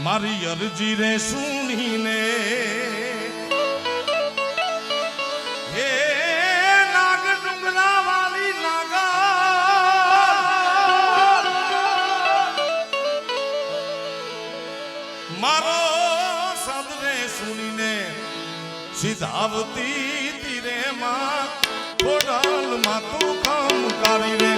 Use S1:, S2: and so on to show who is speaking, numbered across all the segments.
S1: મારી અરજી રે સુણીને. હે નાગ ડુંગરા વાલી નાગા. મારો સાદરે સુણીને સિધાવતી તીરે માં ખોડાલમાં તું કામ કરી રે.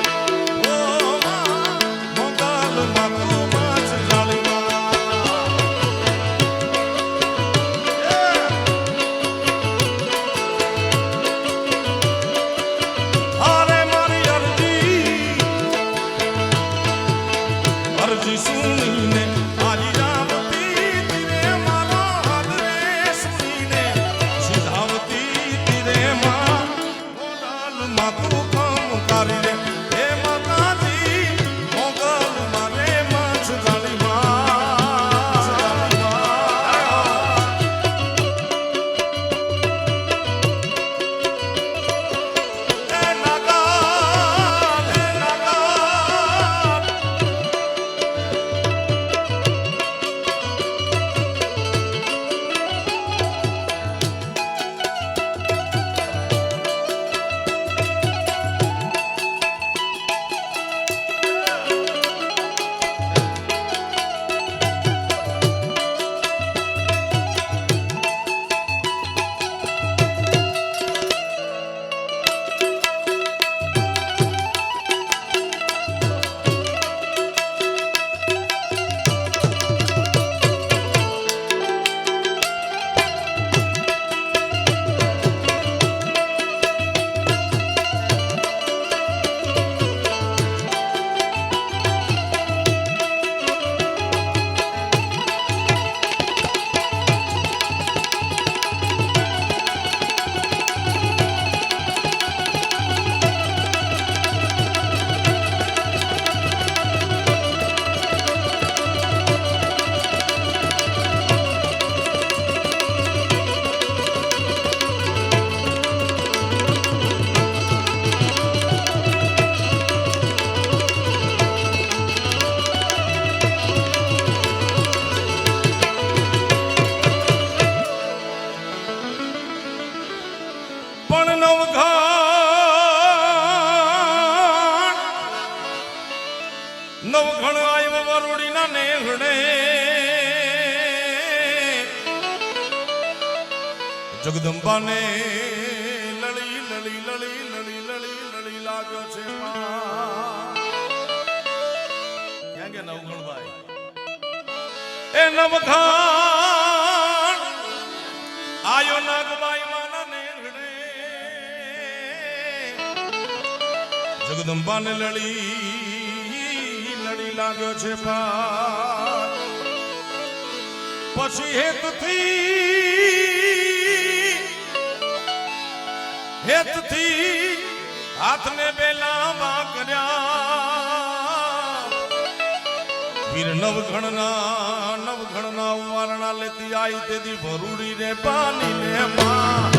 S1: અરજી સુણીને જગદંબાને લળી લળી લળી લળી લળી લળી લાગ્યો છે. ક્યાં કે નવગણભાઈ? એ નવઘણ આયો નાગબાઈ માના નેહડે જગદંબાને લડી લડી લાગ્યો છે પા પછી હેતથી હેતથી હાથને બેલામાં કર્યા. વીર નવઘણના નવઘણના ઉવારણા લેતી આઈ તેથી ભરૂડી ને પાણી ને માં.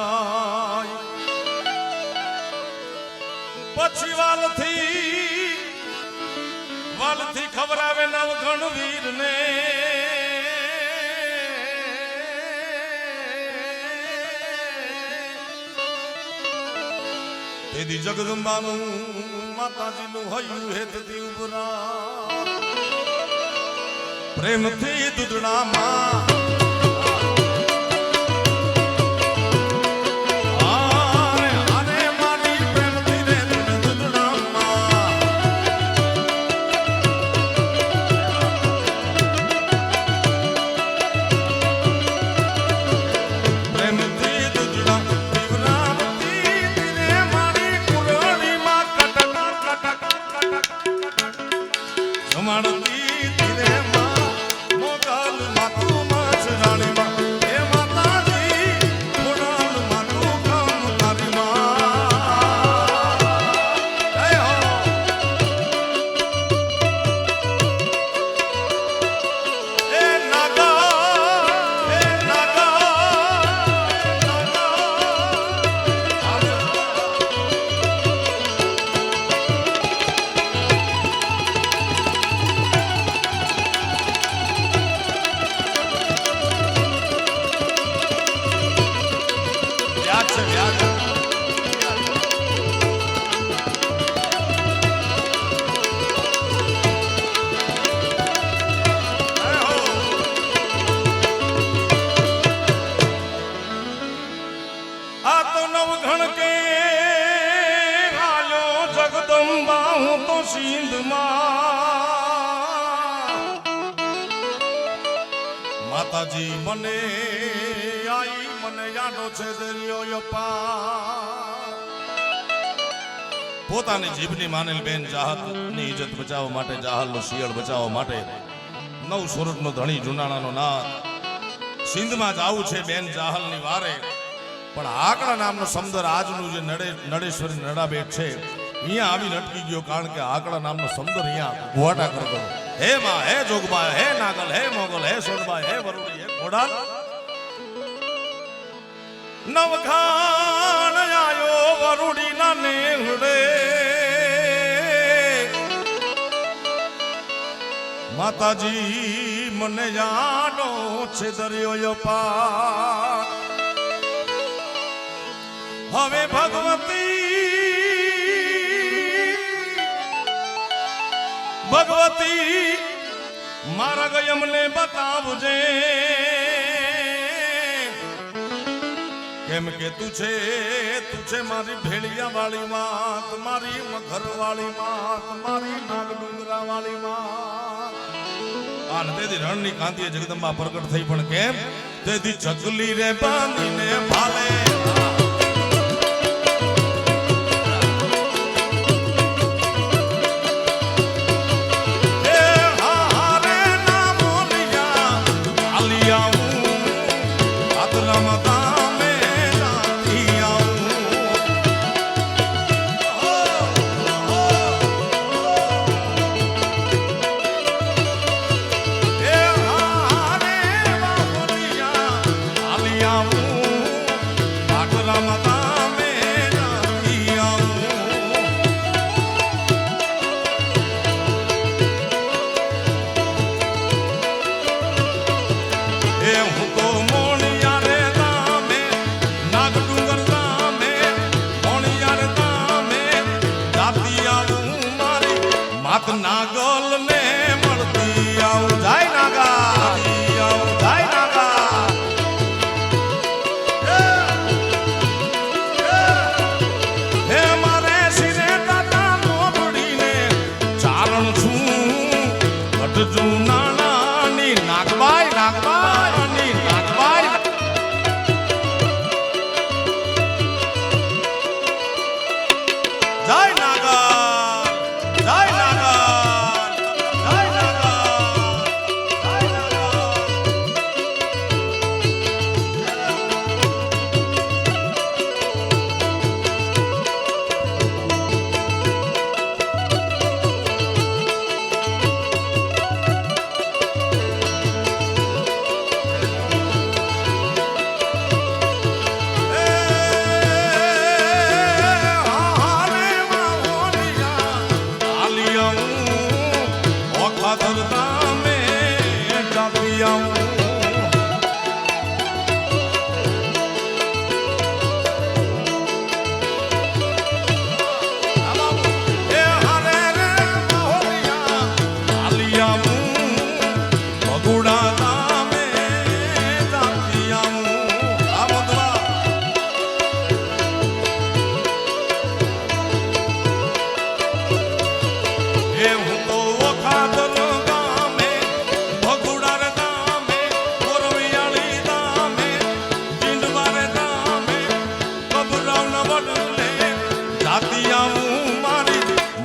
S1: ઉભરાય પછી વાલથી વાલથી ખબર આવે નવઘણ વીરને તેથી જગદંબાનું માતાજીનું હૈયું હેતથી ઉભરા. પ્રેમથી દૂધડામાં માનેલ બેન જાહતની ઇજ્જત બચાવવા માટે જાહલનો શિયાળ બચાવવા માટે નવ સુરતનો ધણી જુનાણાનો નાથ. સિંધમાં જાવું છે બેન જાહલની વારે. પણ આકડા નામનો સમદર આજનું જે નડે, નડેશ્વરી નડાબેટ છે, અહીંયા આવી લટકી ગયો કારણ કે આકડા નામનો સમદર અહીંયા ગુવાટા કરતો હે માં, હે જોગબા હે નાગલ, હે મોગલ, હે સોનબા હે વરુડી, હે ઘોડાલ. નવખાણ આયો વરુડી ના નેહડે. માતાજી, મને જાણો છે દરિયો પા હવે ભગવતી ભગવતી, મારા ગયમને બતાવજે. કેમ કે તું છે તું છે મારી ભેળિયા વાળી માત મારી મખર વાળી માત મારી નાગ ડુંગરા વાળી માત અને તેથી રણની કાંતિએ જગદંબા પ્રગટ થઈ પણ કેમ તેથી ચકલી રે બાંધીને ભાલે to do nothing.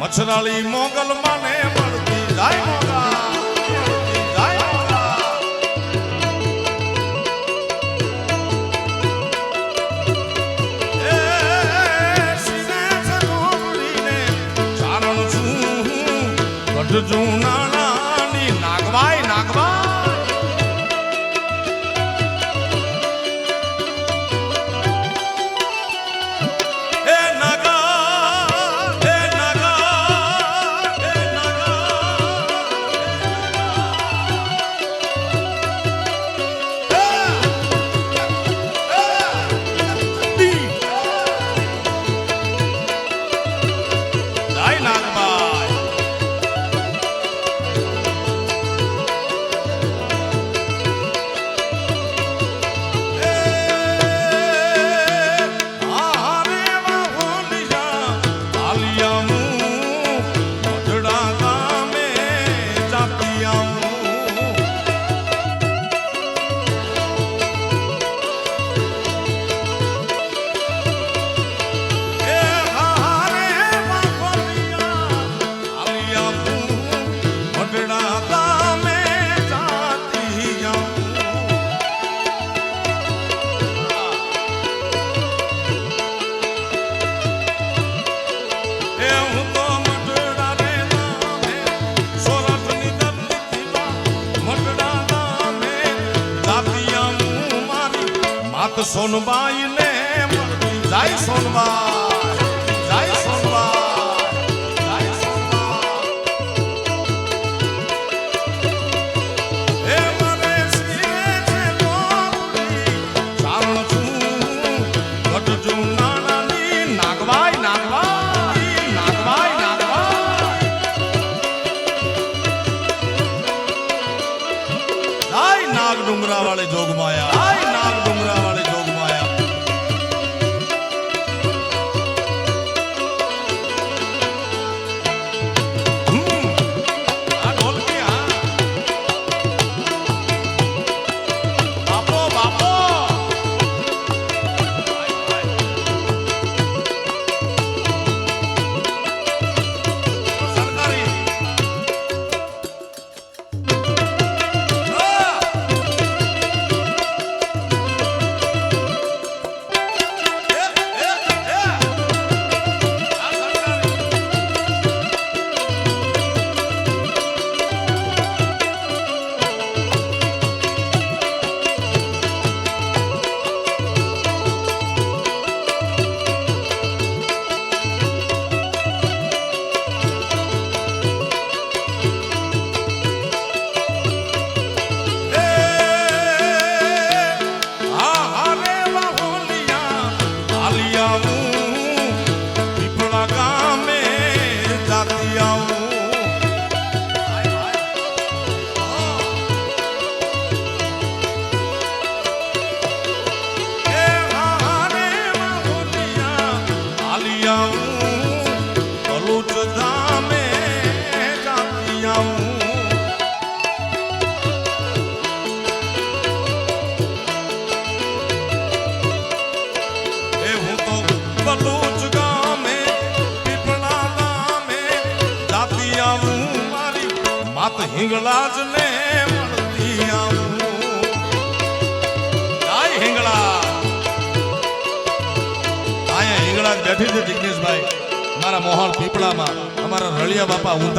S1: મચ્છરાળી મોગલ માને મળતી જાય મોગા જૂના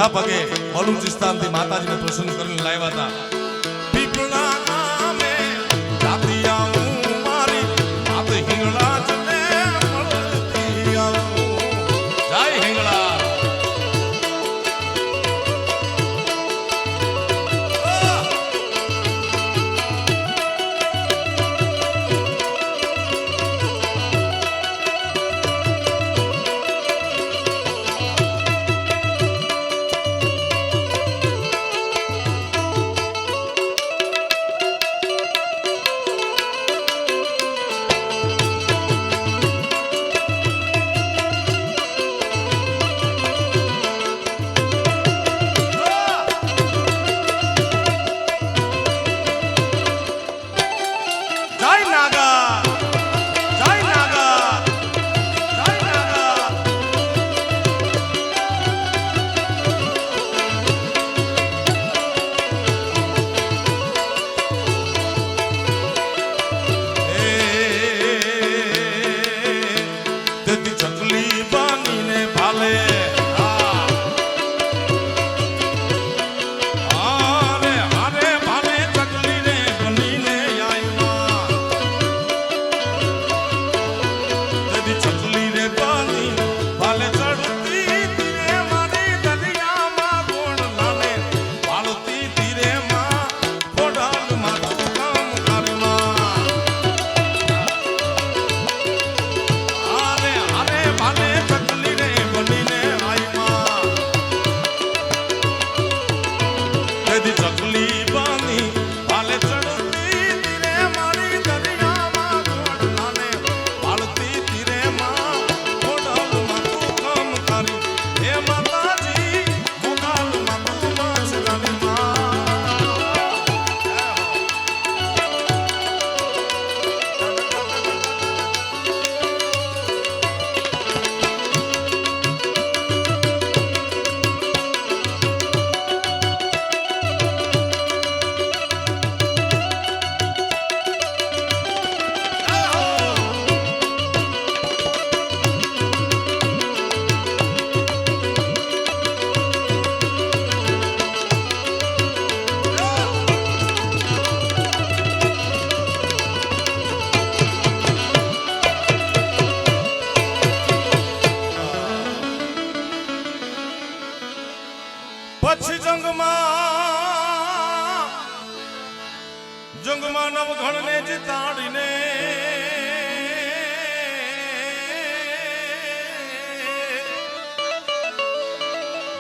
S1: ખુલ્લા પગે બલુચિસ્તાનથી માતાજીને પ્રસન્ન કરીને લાવ્યા હતા.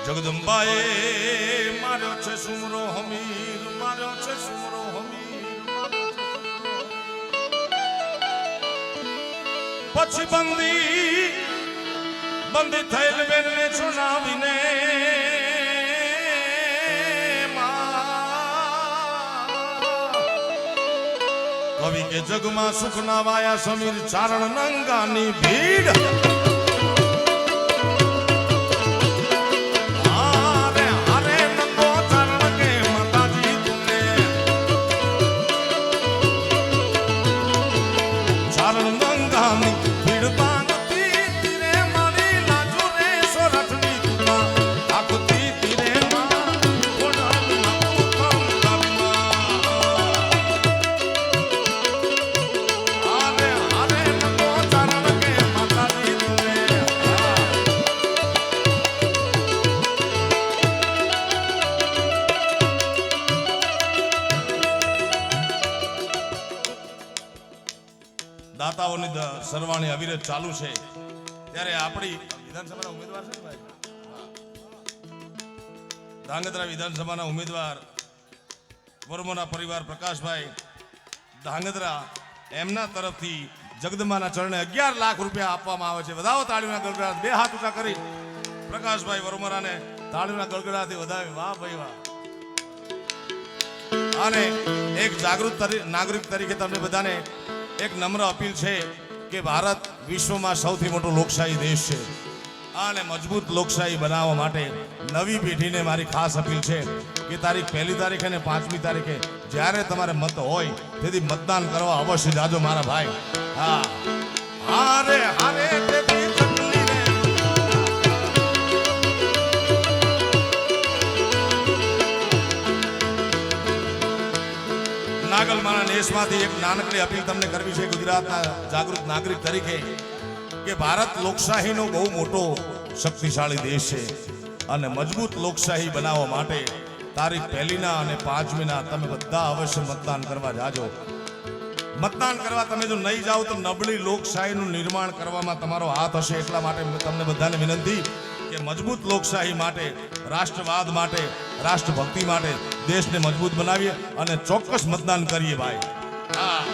S1: જગદંબાએ માર્યો છે સુમરો હમીર, માર્યો છે સુમરો હમીર. પછી બંદી બંદી થયેલ બેનને સુનાવીને કવિ કે જગમાં સુખ ના વાયા સમીર ચારણ નંગાની ભીડ ચાલુ છે. ત્યારે આપણી વિધાનસભાના ઉમેદવાર છે ભાઈ? ધાંગધ્રા વિધાનસભાના ઉમેદવાર, વર્મોના પરિવાર પ્રકાશભાઈ, ધાંગધ્રા એમના તરફથી જગદમાના ચરણે અગિયાર લાખ રૂપિયા આપવામાં આવે છે. વધાવો તાળીઓના ગળગડાટ બે હાથ ઊંચા કરી. પ્રકાશભાઈ વર્મરાને તાળીઓના ગળગડાથી વધાવે. વાહ ભાઈ વાહ. અને એક જાગૃત નાગરિક તરીકે તમને બધાને એક નમ્ર અપીલ છે. કે ભારત વિશ્વમાં સૌથી મોટો લોકશાહી દેશ છે. અને મજબૂત લોકશાહી બનાવવા માટે નવી પેઢીને મારી ખાસ અપીલ છે કે તારીખ પહેલી તારીખ અને પાંચમી તારીખે જ્યારે તમારે મત હોય તેથી મતદાન કરવા અવશ્ય જાજો મારા ભાઈ. હા. હારે હારે નાગલમાના દેશમાંથી એક નાનકડી અપીલ તમને કરવી છે ગુજરાતના જાગૃત નાગરિક તરીકે કે ભારત લોકશાહીનો બહુ મોટો શક્તિશાળી દેશ છે અને મજબૂત લોકશાહી બનાવવા માટે તારીખ પહેલીના અને પાંચમીના તમે બધા અવશ્ય મતદાન કરવા જાજો. મતદાન કરવા તમે જો નહીં જાઓ તો નબળી લોકશાહીનું નિર્માણ કરવામાં તમારો હાથ હશે. એટલા માટે તમને બધાને વિનંતી કે મજબૂત લોકશાહી માટે, રાષ્ટ્રવાદ માટે, રાષ્ટ્રભક્તિ માટે દેશને મજબૂત બનાવીએ અને ચોક્કસ મતદાન કરીએ ભાઈ. Ah.